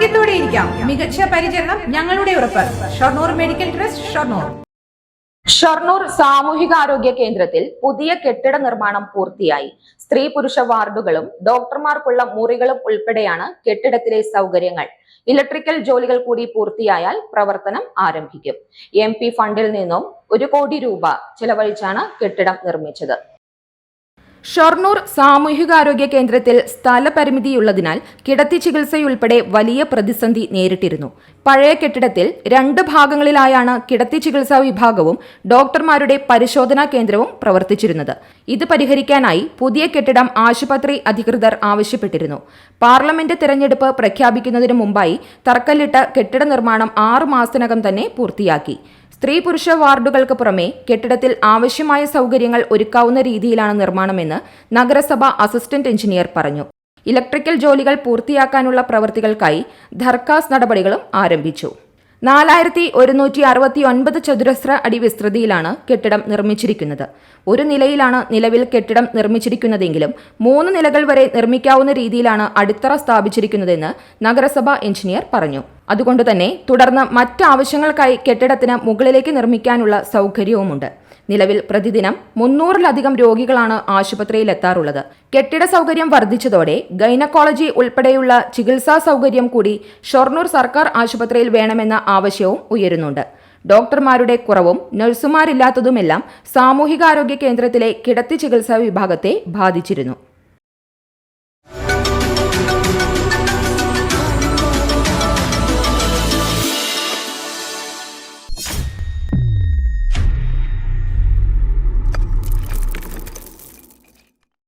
ആരോഗ്യത്തോടെ ഇരിക്കാം. മികച്ച പരിചരണം ഞങ്ങളുടെ ഉറപ്പ്. Shoranur medical trust Shoranur. Shoranur സാമൂഹികാരോഗ്യ കേന്ദ്രത്തിൽ പുതിയ കെട്ടിട നിർമ്മാണം പൂർത്തിയായി. സ്ത്രീ പുരുഷ വാർഡുകളും ഡോക്ടർമാർക്കുള്ള മുറികളും ഉൾപ്പെടെയാണ് കെട്ടിടത്തിലെ സൗകര്യങ്ങൾ. ഇലക്ട്രിക്കൽ ജോലികൾ കൂടി പൂർത്തിയായാൽ പ്രവർത്തനം ആരംഭിക്കും. എം ഫണ്ടിൽ നിന്നും ഒരു കോടി രൂപ ചെലവഴിച്ചാണ് കെട്ടിടം നിർമ്മിച്ചത്. ഷൊർണൂർ സാമൂഹികാരോഗ്യ കേന്ദ്രത്തിൽ സ്ഥലപരിമിതിയുള്ളതിനാൽ കിടത്തി ചികിത്സയുൾപ്പെടെ വലിയ പ്രതിസന്ധി നേരിട്ടിരുന്നു. പഴയ കെട്ടിടത്തിൽ രണ്ട് ഭാഗങ്ങളിലായാണ് കിടത്തി ചികിത്സാ വിഭാഗവും ഡോക്ടർമാരുടെ പരിശോധനാ കേന്ദ്രവും പ്രവർത്തിച്ചിരുന്നത്. ഇത് പരിഹരിക്കാനായി പുതിയ കെട്ടിടം ആശുപത്രി അധികൃതർ ആവശ്യപ്പെട്ടിരുന്നു. പാർലമെന്റ് തെരഞ്ഞെടുപ്പ് പ്രഖ്യാപിക്കുന്നതിന് മുമ്പായി തറക്കല്ലിട്ട കെട്ടിട നിർമ്മാണം ആറു മാസത്തിനകം തന്നെ പൂർത്തിയാക്കി. സ്ത്രീ പുരുഷ വാർഡുകൾക്ക് പുറമെ കെട്ടിടത്തിൽ ആവശ്യമായ സൗകര്യങ്ങൾ ഒരുക്കാവുന്ന രീതിയിലാണ് നിർമ്മാണമെന്ന് നഗരസഭ അസിസ്റ്റന്റ് എഞ്ചിനീയർ പറഞ്ഞു. ഇലക്ട്രിക്കൽ ജോലികൾ പൂർത്തിയാക്കാനുള്ള പ്രവൃത്തികൾക്കായി ധർക്കാസ് നടപടികളും ആരംഭിച്ചു. നാലായിരത്തി ഒരുന്നൂറ്റി അറുപത്തി ഒൻപത് ചതുരശ്ര അടി വിസ്തൃതിയിലാണ് കെട്ടിടം നിർമ്മിച്ചിരിക്കുന്നത്. ഒരു നിലയിലാണ് നിലവിൽ കെട്ടിടം നിർമ്മിച്ചിരിക്കുന്നതെങ്കിലും മൂന്ന് നിലകൾ വരെ നിർമ്മിക്കാവുന്ന രീതിയിലാണ് അടിത്തറ സ്ഥാപിച്ചിരിക്കുന്നതെന്ന് നഗരസഭാ എഞ്ചിനീയർ പറഞ്ഞു. അതുകൊണ്ട് തന്നെ തുടർന്ന് മറ്റ് ആവശ്യങ്ങൾക്കായി കെട്ടിടത്തിന് മുകളിലേക്ക് നിർമ്മിക്കാനുള്ള സൗകര്യവുമുണ്ട്. നിലവിൽ പ്രതിദിനം മുന്നൂറിലധികം രോഗികളാണ് ആശുപത്രിയിൽ എത്താറുള്ളത് കെട്ടിട സൗകര്യം വർദ്ധിച്ചതോടെ ഗൈനക്കോളജി ഉൾപ്പെടെയുള്ള ചികിത്സാ സൗകര്യം കൂടി ഷൊർണൂർ സർക്കാർ ആശുപത്രിയിൽ വേണമെന്ന ആവശ്യവും ഉയരുന്നുണ്ട്. ഡോക്ടർമാരുടെ കുറവും നഴ്സുമാരില്ലാത്തതുമെല്ലാം സാമൂഹികാരോഗ്യ കേന്ദ്രത്തിലെ കിടത്തി ചികിത്സാ വിഭാഗത്തെ ബാധിച്ചിരുന്നു.